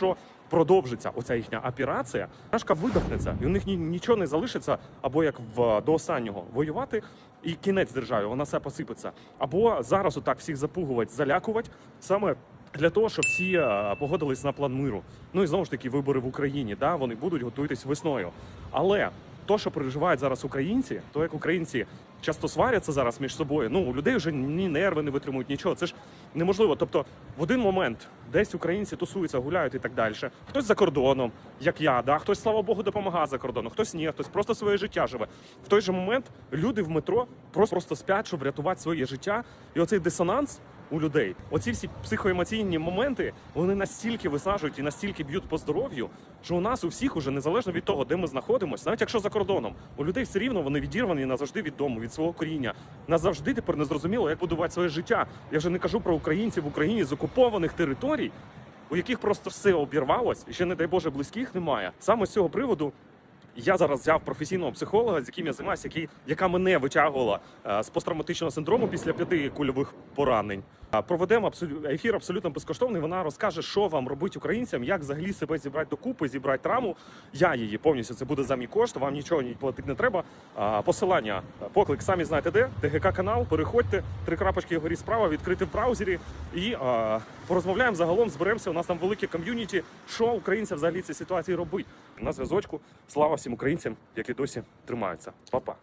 якщо продовжиться оця їхня операція, Рашка видохнеться, і у них ні, нічого не залишиться, або як в до останнього воювати, і кінець державі, вона все посипеться. Або зараз отак всіх запугувати, залякувати саме. Для того, щоб всі е, погодились на план миру. Ну і знову ж таки, вибори в Україні, да, вони будуть готуйтесь весною. Але то, що переживають зараз українці, то як українці часто сваряться зараз між собою, ну у людей вже ні нерви не витримують нічого. Це ж неможливо. Тобто, в один момент десь українці тусуються, гуляють і так далі. Хтось за кордоном, як я, да, хтось, слава Богу, допомагає за кордоном, хтось ні, хтось просто своє життя живе. В той же момент люди в метро просто, просто спять, щоб врятувати своє життя. І оцей дисонанс у людей. Оці всі психоемоційні моменти вони настільки висаджують і настільки б'ють по здоров'ю, що у нас у всіх уже незалежно від того, де ми знаходимося, навіть якщо за кордоном, у людей все рівно вони відірвані назавжди від дому, від свого коріння. Назавжди тепер не зрозуміло, як будувати своє життя. Я вже не кажу про українців в Україні з окупованих територій. У яких просто все обірвалось, і ще не дай Боже близьких немає. Саме з цього приводу я зараз взяв професійного психолога, з яким я займаюся, який, яка мене витягувала е, з посттравматичного синдрому після п'яти кульових поранень. Проведемо ефір абсолютно безкоштовний. Вона розкаже, що вам робити українцям, як взагалі себе зібрати докупи, зібрати травму. Я її повністю це буде за мій кошт. Вам нічого ні платити не треба. Посилання, поклик, самі знаєте де. ТГК канал. Переходьте, три крапочки вгорі справа, відкрити в браузері і а, порозмовляємо загалом. Зберемося. У нас там велике ком'юніті. Що українцям взагалі цій ситуації робить? На зв'язочку. Слава українцям, які досі тримаються. Па-па.